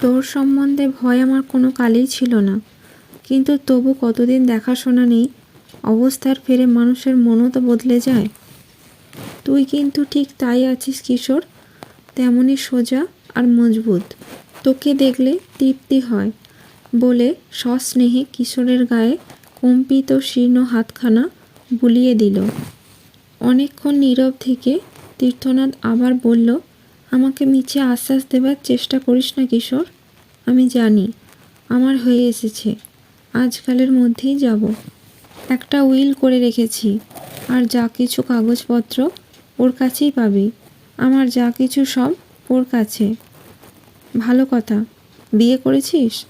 তোর সম্বন্ধে ভয় আমার কোনো কালেই ছিল না। কিন্তু তবু কতদিন দেখাশোনা নেই, অবস্থার ফেরে মানুষের মনও তো বদলে যায়। তুই কিন্তু ঠিক তাই আছিস, কিশোর। তেমনই সোজা আর মজবুত। তোকে দেখলে তৃপ্তি হয় বলে সস্নেহে কিশোরের গায়ে কম্পিত শীর্ণ হাতখানা বুলিয়ে দিল। অনেকক্ষণ নীরব থেকে তীর্থনাথ আবার বলল আমাকে মিছে আশ্বাস দেবার চেষ্টা করিস না, কিশোর। আমি জানি, আমার হয়ে এসেছে। আজকালের মধ্যেই যাব। একটা উইল করে রেখেছি। আর যা কিছু কাগজপত্র ওর কাছেই পাবি। আমার যা কিছু সব ওর কাছে। ভালো কথা। বিয়ে করেছিস?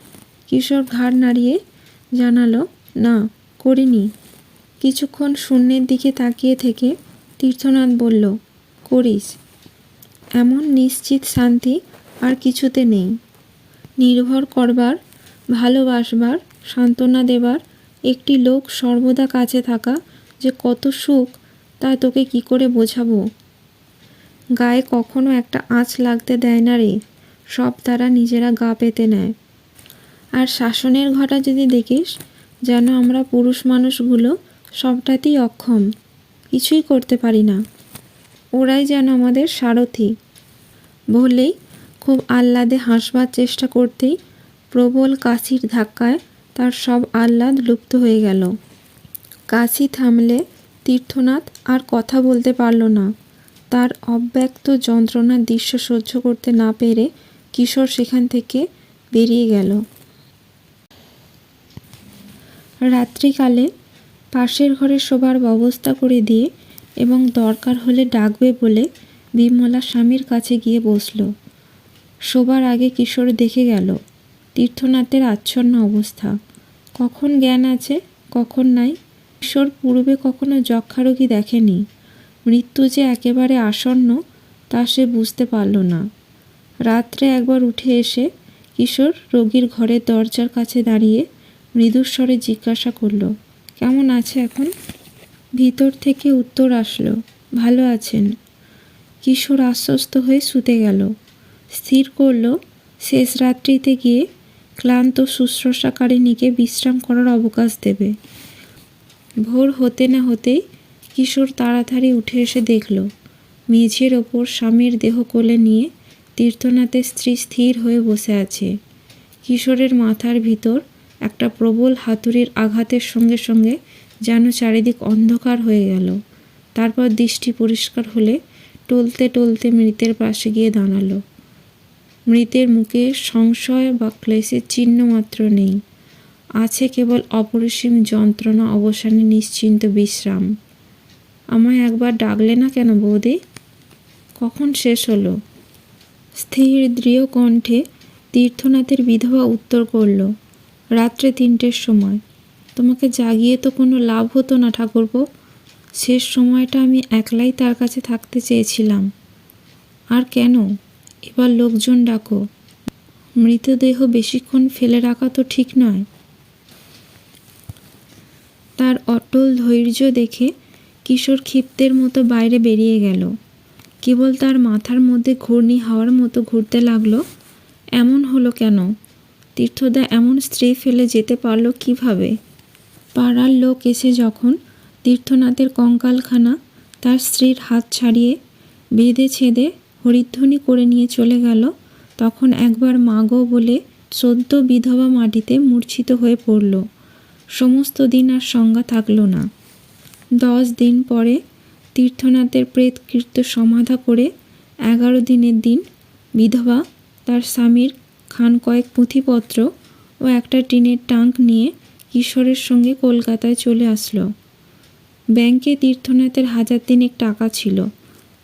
কিশোর ঘাড় নাড়িয়ে জানালো, না, করিনি। কিছুক্ষণ শূন্যের দিকে তাকিয়ে থেকে তীর্থনাথ বলল, করিস। এমন নিশ্চিত শান্তি আর কিছুতে নেই। নির্ভর করবার, ভালোবাসবার, সান্ত্বনা দেবার একটি লোক সর্বদা কাছে থাকা যে কত সুখ, তা তোকে কি করে বোঝাবো? গায়ে কখনো একটা আঁচ লাগতে দেয় না রে, সব তারা নিজেরা গা পেতে নেয়। আর শাসনের ঘটা যদি দেখিস, যেন আমরা পুরুষ মানুষগুলো সবটাতেই অক্ষম, কিছুই করতে পারি না। ওরাই যেন আমাদের সারথি। বললেই খুব আহ্লাদে হাসবার চেষ্টা করতেই প্রবল কাশির ধাক্কায় তার সব আহ্লাদ লুপ্ত হয়ে গেল। কাশি থামলে তীর্থনাথ আর কথা বলতে পারল না। তার অব্যক্ত যন্ত্রণার দৃশ্য সহ্য করতে না পেরে কিশোর সেখান থেকে বেরিয়ে গেল। রাত্রিকালে পাশের ঘরে শোবার ব্যবস্থা করে দিয়ে এবং দরকার হলে ডাকবে বলে বিমলা স্বামীর কাছে গিয়ে বসল। শোবার আগে কিশোর দেখে গেল, তীর্থনাথের আচ্ছন্ন অবস্থা। কখন জ্ঞান আছে, কখন নাই? কিশোর পূর্বে কখনো যক্ষারোগী দেখেনি। মৃত্যু যে একেবারে আসন্ন, তা সে বুঝতে পারল না। রাত্রে একবার উঠে এসে কিশোর রোগীর ঘরের দরজার কাছে দাঁড়িয়ে মৃদুস্বরে জিজ্ঞাসা করল, কেমন আছে এখন? ভিতর থেকে উত্তর আসলো, ভালো আছেন। কিশোর আশ্বস্ত হয়ে শুতে গেল। স্থির করল, শেষ রাত্রিতে গিয়ে ক্লান্ত শুশ্রূষাকারিণীকে বিশ্রাম করার অবকাশ দেবে। ভোর হতে না হতেই কিশোর তাড়াতাড়ি উঠে এসে দেখল, মেঝের ওপর স্বামীর দেহ কোলে নিয়ে তীর্থনাথের স্ত্রী স্থির হয়ে বসে আছে। কিশোরের মাথার ভিতর একটা প্রবল হাতুড়ির আঘাতের সঙ্গে সঙ্গে যেন চারিদিক অন্ধকার হয়ে গেল। তারপর দৃষ্টি পরিষ্কার হলে টলতে টলতে মৃতের পাশে গিয়ে দাঁড়াল। মৃতের মুখে সংশয় বা ক্লেশের চিহ্ন মাত্র নেই। আছে কেবল অপরিসীম যন্ত্রণা, অবসানে নিশ্চিন্ত বিশ্রাম। আমায় একবার ডাকলে না কেন বৌদি? কখন শেষ হলো? স্থির দৃঢ় কণ্ঠে তীর্থনাথের বিধবা উত্তর করল, রাত্রে তিনটের সময়। তোমাকে জাগিয়ে তো কোনো লাভ হতো না ঠাকুরপো। শেষ সময়টা আমি একলাই তার কাছে থাকতে চেয়েছিলাম। আর কেন? এবার লোকজন ডাকো। মৃতদেহ বেশিক্ষণ ফেলে রাখা তো ঠিক নয়। তার অটল ধৈর্য দেখে কিশোর ক্ষিপ্তের মতো বাইরে বেরিয়ে গেল। কেবল তার মাথার মধ্যে ঘূর্ণি হাওয়ার মতো ঘুরতে লাগল। এমন হলো কেন? তীর্থদা এমন স্ত্রী ফেলে যেতে পারল কীভাবে? পাড়ার লোক এসে যখন তীর্থনাথের কঙ্কালখানা তার স্ত্রীর হাত ছাড়িয়ে বেঁধে ছেদে হরিধ্বনি করে নিয়ে চলে গেল। তখন একবার মাগো বলে সদ্য বিধবা মাটিতে মূর্ছিত হয়ে পড়ল। সমস্ত দিন আর সংজ্ঞা থাকল না। দশ দিন পরে তীর্থনাথের প্রেতকৃত্য সমাধা করে এগারো দিনের দিন বিধবা তার স্বামীর খান কয়েক পুঁথিপত্র ও একটা টিনের টাঙ্ক নিয়ে কিশোরের সঙ্গে কলকাতায় চলে আসলো। ব্যাংকে তীর্থনাথের হাজার তিনেক টাকা ছিল।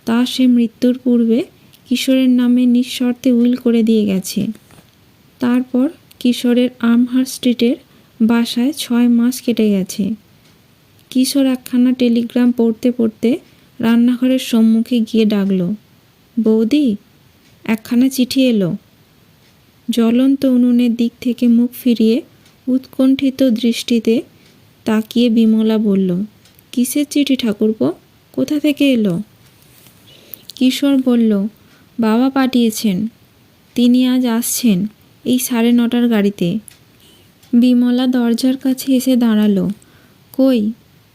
তা সে মৃত্যুর পূর্বে কিশোরের নামে নিঃশর্তে উইল করে দিয়ে গেছে। তারপর কিশোরের আমহার স্ট্রিটের বাসায় ছয় মাস কেটে গেছে। কিশোর একখানা টেলিগ্রাম পড়তে পড়তে রান্নাঘরের সম্মুখে গিয়ে ডাকল, বৌদি, একখানা চিঠি এলো। জ্বলন্ত উনুনের দিক থেকে মুখ ফিরিয়ে উৎকণ্ঠিত দৃষ্টিতে তাকিয়ে বিমলা বলল কিসের চিঠি ঠাকুরপো? কোথা থেকে এলো? কিশোর বলল, বাবা পাঠিয়েছেন। তিনি আজ আসছেন এই সাড়ে নটার গাড়িতে। বিমলা দরজার কাছে এসে দাঁড়াল। কই,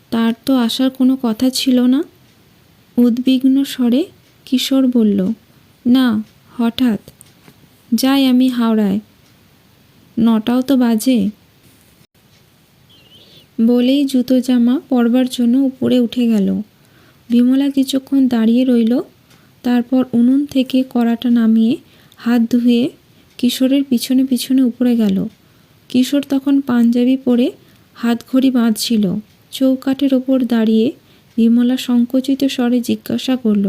তার তো আসার কোনো কথা ছিল না? উদ্বিগ্ন স্বরে কিশোর বলল, না, হঠাৎ। যাই আমি হাওড়ায়। নটাও তো বাজে। বলেই জুতো জামা পরবার জন্য উপরে উঠে গেল। বিমলা কিছুক্ষণ দাঁড়িয়ে রইল, তারপর উনুন থেকে কড়াটা নামিয়ে হাত ধুয়ে কিশোরের পিছনে পিছনে উপরে গেল। কিশোর তখন পাঞ্জাবি পরে হাতঘড়ি বাঁধছিল। চৌকাঠের ওপর দাঁড়িয়ে বিমলা সংকুচিত স্বরে জিজ্ঞাসা করল,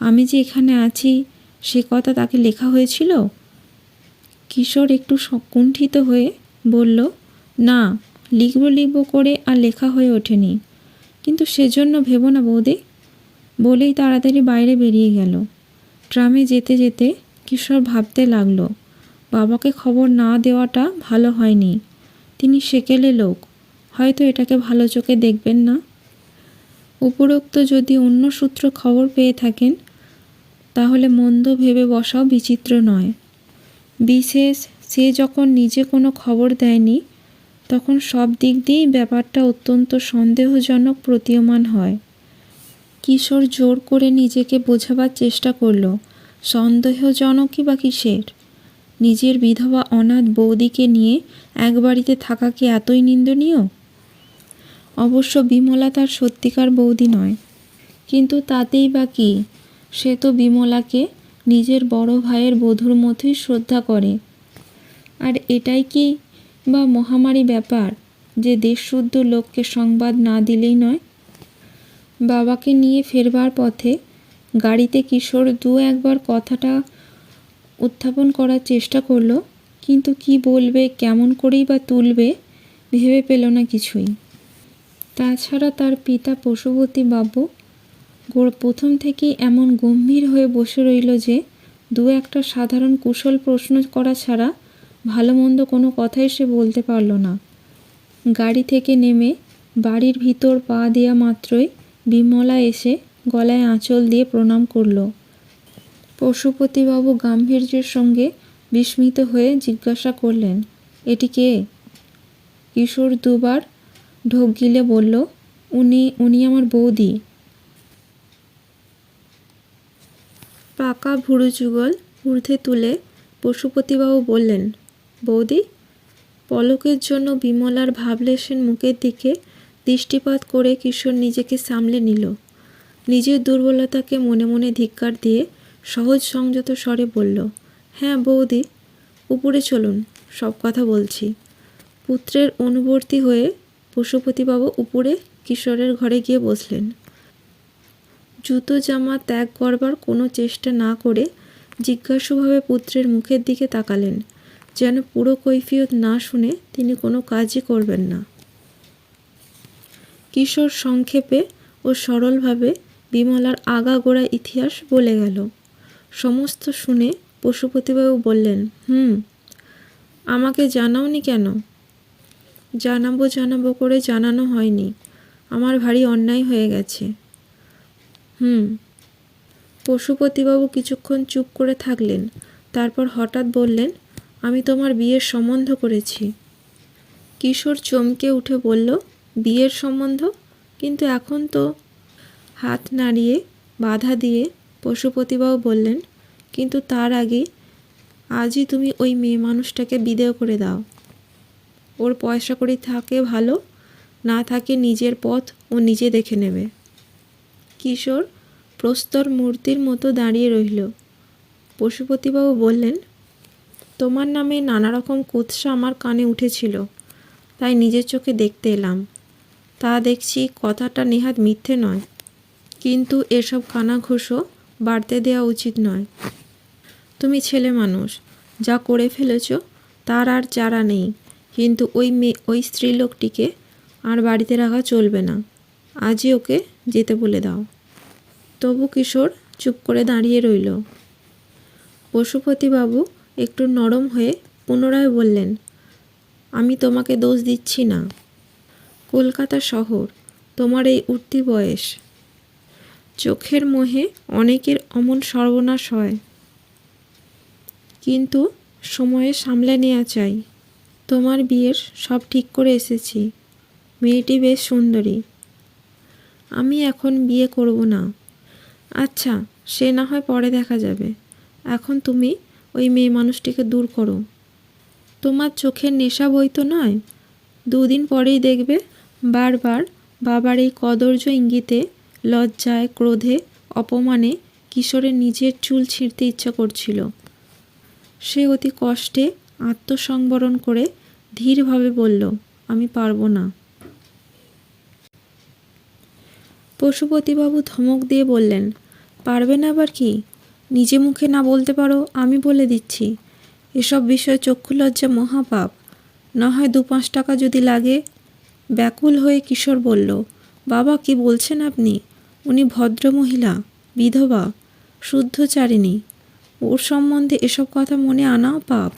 আমি যে এখানে আছি, সে কথা তাকে লেখা হয়েছিল? কিশোর একটু কুণ্ঠিত হয়ে বলল, না লিখব লিখব করে আর লেখা হয়ে ওঠেনি। কিন্তু সেজন্য ভেবো না বৌদি। বলেই তাড়াতাড়ি বাইরে বেরিয়ে গেল। ট্রামে যেতে যেতে কিশোর ভাবতে লাগল, বাবাকে খবর না দেওয়াটা ভালো হয়নি। তিনি সেকেলে লোক, হয়তো এটাকে ভালো চোখে দেখবেন না। উপরোক্ত যদি অন্য সূত্র খবর পেয়ে থাকেন, তাহলে মন্দ ভেবে বসাও বিচিত্র নয়। বিশেষ সে যখন নিজে কোনো খবর দেয়নি তখন সব দিক দিয়েই ব্যাপারটা অত্যন্ত সন্দেহজনক প্রতীয়মান হয়। কিশোর জোর করে নিজেকে বোঝাবার চেষ্টা করল, সন্দেহজনকই বা কিসের? নিজের বিধবা অনাথ বৌদিকে নিয়ে এক বাড়িতে থাকা কি এতই নিন্দনীয়? অবশ্য বিমলা তার সত্যিকার বৌদি নয়। কিন্তু তাতেই বা কী? সে তো বিমলাকে নিজের বড় ভাইয়ের বধূর মতোই শ্রদ্ধা করে। আর এটাই কি বা মহামারী ব্যাপার যে দেশশুদ্ধ লোককে সংবাদ না দিলেই নয়? বাবাকে নিয়ে ফেরবার পথে গাড়িতে কিশোর দু একবার কথাটা উত্থাপন করার চেষ্টা করল, কিন্তু কি বলবে, কেমন করেই বা তুলবে, ভেবে পেল না কিছুই। তাছাড়া তার পিতা পশুপতি বাবু প্রথম থেকেই এমন গম্ভীর হয়ে বসে রইল যে দু একটা সাধারণ কুশল প্রশ্ন করা ছাড়া ভালো মন্দ কোনো কথাই সে বলতে পারল না। গাড়ি থেকে নেমে বাড়ির ভিতর পা দেওয়া মাত্রই বিমলা এসে গলায় আঁচল দিয়ে প্রণাম করল। পশুপতিবাবু গাম্ভীর্যের সঙ্গে বিস্মিত হয়ে জিজ্ঞাসা করলেন, এটি কে? কিশোর দুবার ঢোক গিলে বলল, উনি উনি আমার বৌদি। পাকা ভুরু যুগল ঊর্ধ্বে তুলে পশুপতিবাবু বললেন বৌদি, পলকের জন্য বিমলার ভাবলেশন মুখের দিকে দৃষ্টিপাত করে কিশোর নিজেকে সামলে নিল। নিজের দুর্বলতাকে মনে মনে ধিক্কার দিয়ে সহজ সংযত স্বরে বলল হ্যাঁ বৌদি, উপরে চলুন, সব কথা বলছি। পুত্রের অনুবর্তী হয়ে পশুপতিবাবু উপরে কিশোরের ঘরে গিয়ে বসলেন। জুতো জামা ত্যাগ করবার কোনো চেষ্টা না করে জিজ্ঞাসুভাবে পুত্রের মুখের দিকে তাকালেন। যেন পুরো কৈফিয়ত না শুনে তিনি কোনো কাজই করবেন না। কিশোর সংক্ষেপে ও সরলভাবে বিমলার আগাগোড়া ইতিহাস বলে গেল। সমস্ত শুনে পশুপতিবাবু বললেন, হুম, আমাকে জানাওনি কেন? জানাব জানাব করে জানানো হয়নি। আমার ভারী অন্যায় হয়ে গেছে। হুম। পশুপতিবাবু কিছুক্ষণ চুপ করে থাকলেন, তারপর হঠাৎ বললেন আমি তোমার বিয়ের সম্বন্ধ করেছি। কিশোর চমকে উঠে বলল, বিয়ের সম্বন্ধ? কিন্তু এখন তো হাত নাড়িয়ে বাধা দিয়ে পশুপতিবাবু বললেন, কিন্তু তার আগে আজই তুমি ওই মেয়ে মানুষটাকে বিদেয় করে দাও। ওর পয়সা করি থাকে ভালো, না থাকে নিজের পথ ও নিজে দেখে নেবে। কিশোর প্রস্তর মূর্তির মতো দাঁড়িয়ে রইল। পশুপতিবাবু বললেন তোমার নামে নানা রকম কুৎসা আমার কানে উঠেছিল, তাই নিজের চোখে দেখতে এলাম। তা দেখছি কথাটা নেহাত মিথ্যে নয়, কিন্তু এসব কানাঘুষো বাড়তে দেওয়া উচিত নয়। তুমি ছেলে মানুষ, যা করে ফেলেছ তার আর চারা নেই, কিন্তু ওই মেয়ে, ওই স্ত্রীলোকটিকে আর বাড়িতে রাখা চলবে না। আজই ওকে যেতে বলে দাও। তবু কিশোর চুপ করে দাঁড়িয়ে রইল। পশুপতিবাবু একটু নরম হয়ে পুনরায় বললেন, আমি তোমাকে দোষ দিচ্ছি না। কলকাতা শহর, তোমার এই উঠতি বয়স। চোখের মোহে অনেকের অমন সর্বনাশ হয়। কিন্তু সময়ে সামলে নেওয়া চাই। তোমার বিয়ের সব ঠিক করে এসেছি। মেয়েটি বেশ সুন্দরী। আমি এখন বিয়ে করব না। আচ্ছা সে না হয় পরে দেখা যাবে। এখন তুমি ওই মেয়ে মানুষটিকে দূর করো। তোমার চোখের নেশা বই তো নয়? দুদিন পরেই দেখবে বারবার বাবার এই কদর্য ইঙ্গিতে, লজ্জায়, ক্রোধে, অপমানে কিশোরের নিজের চুল ছিঁড়তে ইচ্ছা করছিল। সে অতি কষ্টে আত্মসংবরণ করে ধীরভাবে বলল, আমি পারব না। পশুপতিবাবু ধমক দিয়ে বললেন, পারবে না আবার কি? নিজে মুখে না বলতে পারো, আমি বলে দিচ্ছি। এসব বিষয়ে চক্ষু লজ্জা মহাপাপ। না হয় দু পাঁচ টাকা যদি লাগে। ব্যাকুল হয়ে কিশোর বলল, বাবা, কি বলছেন আপনি? উনি ভদ্রমহিলা, বিধবা, শুদ্ধচারিণী। ওর সম্বন্ধে এসব কথা মনে আনাও পাপ।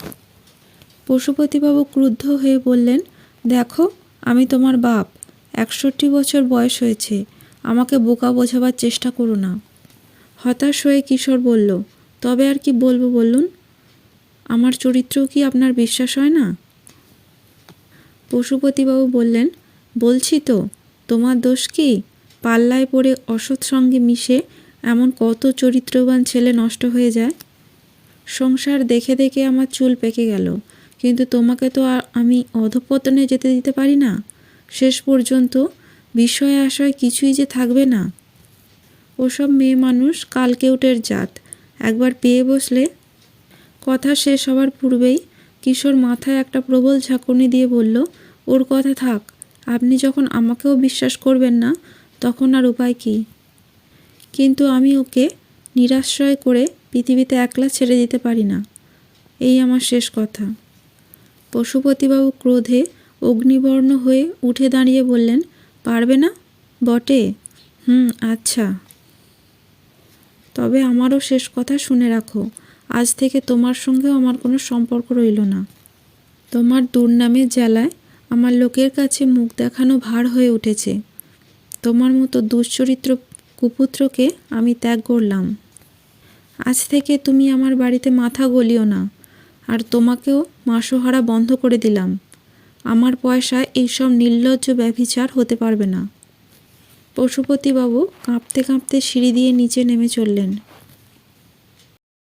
পশুপতিবাবু ক্রুদ্ধ হয়ে বললেন, দেখো, আমি তোমার বাপ। একষট্টি বছর বয়স হয়েছে। আমাকে বোকা বোঝাবার চেষ্টা করো না। হতাশ হয়ে কিশোর বলল, তবে আর কি বলব বলুন? আমার চরিত্র কি আপনার বিশ্বাস হয় না? পশুপতিবাবু বললেন, বলছি তো, তোমার দোষ কি? পাল্লায় পড়ে অসৎ সঙ্গে মিশে এমন কত চরিত্রবান ছেলে নষ্ট হয়ে যায়? সংসার দেখে দেখে আমার চুল পেকে গেল, কিন্তু তোমাকে তো আর আমি অধপতনে যেতে দিতে পারি না। শেষ পর্যন্ত বিষয় আশয় কিছুই যে থাকবে না। ওসব মেয়ে মানুষ কালকেউটের জাত। একবার পেয়ে বসলে কথা শেষ হওয়ার পূর্বেই কিশোর মাথায় একটা প্রবল ঝাঁকুনি দিয়ে বলল, ওর কথা থাক, আপনি যখন আমাকেও বিশ্বাস করবেন না, তখন আর উপায় কী? কিন্তু আমি ওকে নিরাশ্রয় করে পৃথিবীতে একলা ছেড়ে দিতে পারি না। এই আমার শেষ কথা। পশুপতিবাবু ক্রোধে অগ্নিবর্ণ হয়ে উঠে দাঁড়িয়ে বললেন, পারবে না? বটে? হুম আচ্ছা। তবে আমারও শেষ কথা শুনে রাখো, আজ থেকে তোমার সঙ্গেও আমার কোনো সম্পর্ক রইল না। তোমার দুর্নামের জ্বালায় আমার লোকের কাছে মুখ দেখানো ভার হয়ে উঠেছে। তোমার মতো দুশ্চরিত্র কুপুত্রকে আমি ত্যাগ করলাম। আজ থেকে তুমি আমার বাড়িতে মাথা গলিও না, আর তোমাকেও মাসোহারা বন্ধ করে দিলাম। আমার পয়সায় এইসব নির্লজ্জ ব্যভিচার হতে পারবে না। পশুপতিবাবু কাঁপতে কাঁপতে সিঁড়ি দিয়ে নিচে নেমে চললেন।